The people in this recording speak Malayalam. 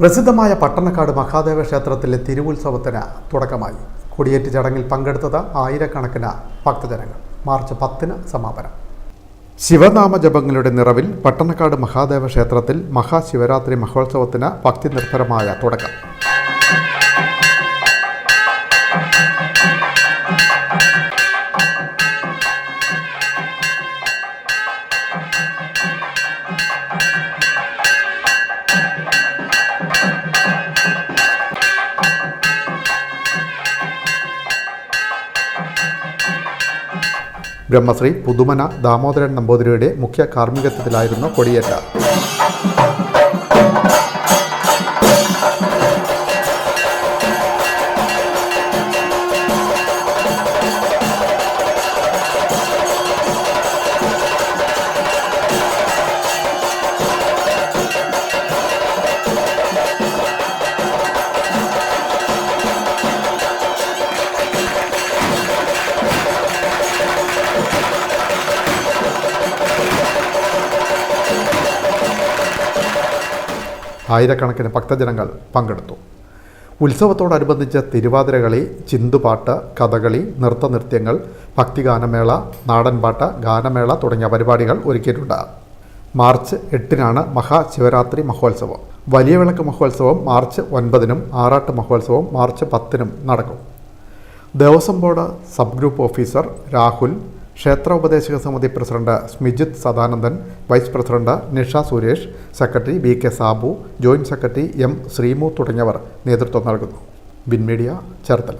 പ്രസിദ്ധമായ പട്ടണക്കാട് മഹാദേവ ക്ഷേത്രത്തിലെ തിരുവുത്സവത്തിന് തുടക്കമായി. കൊടിയേറ്റ് ചടങ്ങിൽ പങ്കെടുത്തത് ആയിരക്കണക്കിന് ഭക്തജനങ്ങൾ. മാർച്ച് പത്തിന് സമാപനം. ശിവനാമ ജപങ്ങളുടെ നിറവിൽ പട്ടണക്കാട് മഹാദേവ ക്ഷേത്രത്തിൽ മഹാശിവരാത്രി മഹോത്സവത്തിന് ഭക്തിനിർഭരമായ തുടക്കം. ബ്രഹ്മശ്രീ പുതുമന ദാമോദരൻ നമ്പൂതിരിയുടെ മുഖ്യ കാർമ്മികത്വത്തിലായിരുന്നു കൊടിയേറ്റ്. ആയിരക്കണക്കിന് ഭക്തജനങ്ങൾ പങ്കെടുത്തു. ഉത്സവത്തോടനുബന്ധിച്ച് തിരുവാതിരകളി ചിന്തുപാട്ട് കഥകളി നൃത്തനൃത്യങ്ങൾ ഭക്തിഗാനമേള നാടൻപാട്ട് ഗാനമേള തുടങ്ങിയ പരിപാടികൾ ഒരുക്കിയിട്ടുണ്ട്. മാർച്ച് എട്ടിനാണ് മഹാശിവരാത്രി മഹോത്സവം. വലിയ വിളക്ക് മഹോത്സവം മാർച്ച് ഒൻപതിനും ആറാട്ട് മഹോത്സവം മാർച്ച് പത്തിനും നടക്കും. Devaswom board sub group officer Rahul ക്ഷേത്ര ഉപദേശക സമിതി president Smijith Sadanandan vice president Nisha Suresh secretary V K Sabu joint secretary M ശ്രീമു തുടങ്ങിയവർ നേതൃത്വം നൽകുന്നു. ബിൻ മീഡിയ ചേർത്തല.